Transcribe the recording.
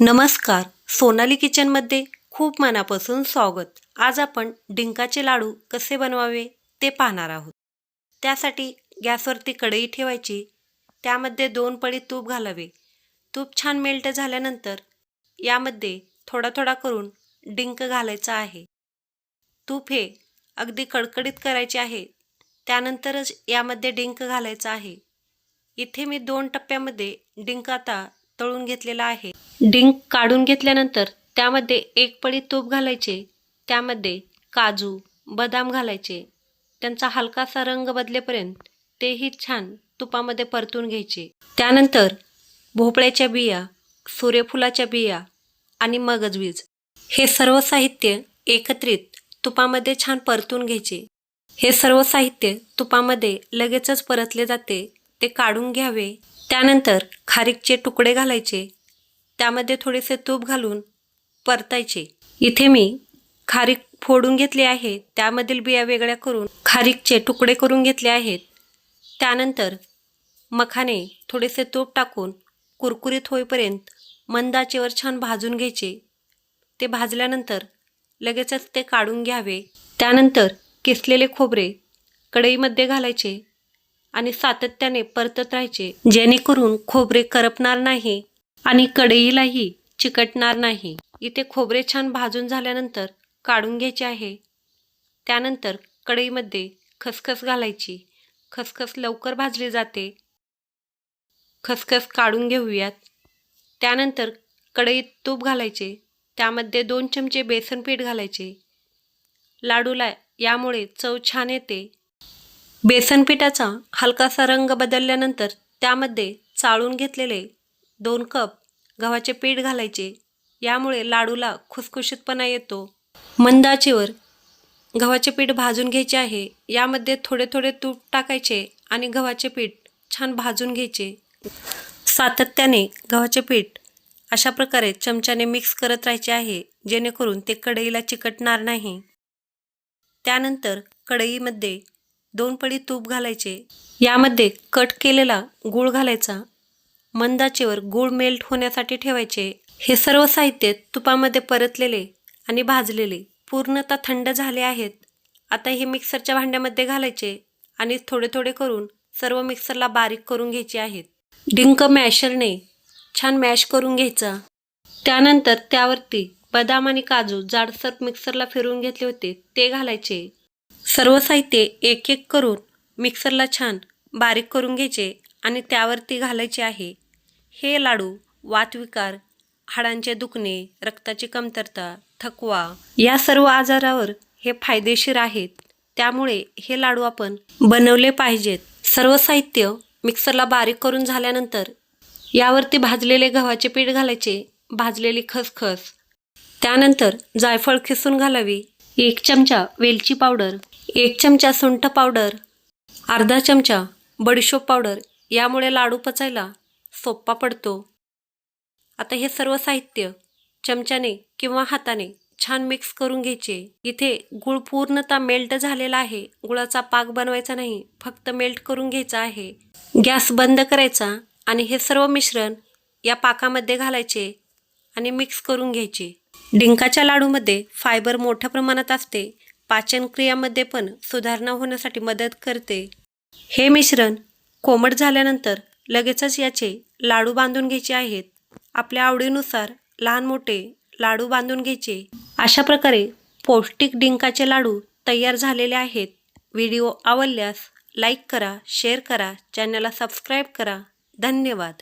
नमस्कार सोनाली किचनमध्ये खूप मनापासून स्वागत. आज आपण डिंकाचे लाडू कसे बनवावे ते पाहणार आहोत. त्यासाठी गॅसवरती कढई ठेवायची त्यामध्ये दोन पळी तूप घालावे. तूप छान मेल्ट झाल्यानंतर यामध्ये थोडा थोडा करून डिंक घालायचा आहे. तूप हे अगदी कडकडीत करायचे आहे त्यानंतरच यामध्ये डिंक घालायचा आहे. इथे मी दोन टप्प्यामध्ये डिंक आता तळून घेतलेला आहे. डिंक काढून घेतल्यानंतर त्यामध्ये एक पळी तूप घालायचे त्यामध्ये काजू बदाम घालायचे. त्यांचा हलकासा रंग बदलेपर्यंत तेही छान तुपामध्ये परतून घ्यायचे. त्यानंतर भोपळ्याच्या बिया सूर्यफुलाच्या बिया आणि मगजवीज हे सर्व साहित्य एकत्रित तुपामध्ये छान परतून घ्यायचे. हे सर्व साहित्य तुपामध्ये लगेचच परतले जाते ते काढून घ्यावे. त्यानंतर खारीकचे तुकडे घालायचे. त्यामध्ये थोडेसे तूप घालून परतायचे. इथे मी खारीक फोडून घेतली आहे. त्यामधील बिया वेगळ्या करून खारीकचे तुकडे करून घेतले आहेत. त्यानंतर मखाने थोडेसे तूप टाकून कुरकुरीत होईपर्यंत मंदाचेवर छान भाजून घ्यायचे. ते भाजल्यानंतर लगेचच ते काढून घ्यावे. त्यानंतर किसलेले खोबरे कढईमध्ये घालायचे. आणि सातत्याने परतत राहायचे. जेणेकरून खोबरे करपणार नाही आणि कढईलाही चिकटणार नाही. इथे खोबरे छान भाजून झाल्यानंतर काढून घ्यायचे आहे. त्यानंतर कढईमध्ये खसखस घालायची. खसखस लवकर भाजली जाते. खसखस काढून घेऊयात. त्यानंतर कढईत तूप घालायचे. त्यामध्ये दोन चमचे बेसन पीठ घालायचे. लाडूला यामुळे चव छान येते. बेसन पिठाचा हलकासा रंग बदलल्यानंतर त्यामध्ये चाळून घेतलेले दोन कप गव्हाचे पीठ घालायचे. यामुळे लाडूला खुसखुशीतपणा येतो. मंदाचीवर गव्हाचे पीठ भाजून घ्यायचे आहे. यामध्ये थोडे थोडे तूप टाकायचे आणि गव्हाचे पीठ छान भाजून घ्यायचे. सातत्याने गव्हाचे पीठ अशा प्रकारे चमच्याने मिक्स करत राहायचे आहे जेणेकरून ते कढईला चिकटणार नाही. त्यानंतर कढईमध्ये दोन पडी तूप घालायचे. यामध्ये कट केलेला गूळ घालायचा. मंदाचेवर गूळ मेल्ट होण्यासाठी ठेवायचे. हे सर्व साहित्य तुपामध्ये परतलेले आणि भाजलेले पूर्णतः थंड झाले आहेत. आता हे मिक्सरच्या भांड्यामध्ये घालायचे आणि थोडे थोडे करून सर्व मिक्सरला बारीक करून घ्यायचे आहेत. डिंक मॅशरने छान मॅश करून घ्यायचा. त्यानंतर त्यावरती बदाम आणि काजू जाडसर मिक्सरला फिरवून घेतले होते. ते घालायचे. सर्व साहित्य एक एक करून मिक्सरला छान बारीक करून घ्यायचे आणि त्यावरती घालायचे आहे. हे लाडू वातविकार हाडांचे दुखणे रक्ताची कमतरता थकवा या सर्व आजारावर हे फायदेशीर आहेत. त्यामुळे हे लाडू आपण बनवले पाहिजेत. सर्व साहित्य मिक्सरला बारीक करून झाल्यानंतर यावरती भाजलेले गव्हाचे पीठ घालायचे भाजलेली खसखस. त्यानंतर जायफळ खिसून घालावी. एक चमचा वेलची पावडर एक चमचा सुंठ पावडर अर्धा चमचा बडीशोप पावडर यामुळे लाडू पचायला सोपा पडतो. आता हे सर्व साहित्य चमच्याने किंवा हाताने छान मिक्स करून घ्यायचे. इथे गुळ पूर्णतः मेल्ट झालेला आहे. गुळाचा पाक बनवायचा नाही फक्त मेल्ट करून घ्यायचा आहे. गॅस बंद करायचा आणि हे सर्व मिश्रण या पाकामध्ये घालायचे आणि मिक्स करून घ्यायचे. डिंकाच्या लाडूमध्ये फायबर मोठ्या प्रमाणात असते. पाचन क्रियामध्ये पण सुधारणा होण्यासाठी मदत करते. हे मिश्रण कोमट झाल्यानंतर लगेचच याचे लाडू बांधून घ्यायचे आहेत. आपल्या आवडीनुसार लहान मोठे लाडू बांधून घ्यायचे. अशा प्रकारे पौष्टिक डिंकाचे लाडू तयार झालेले आहेत. व्हिडिओ आवडल्यास लाईक करा शेअर करा चॅनलला सबस्क्राईब करा. धन्यवाद.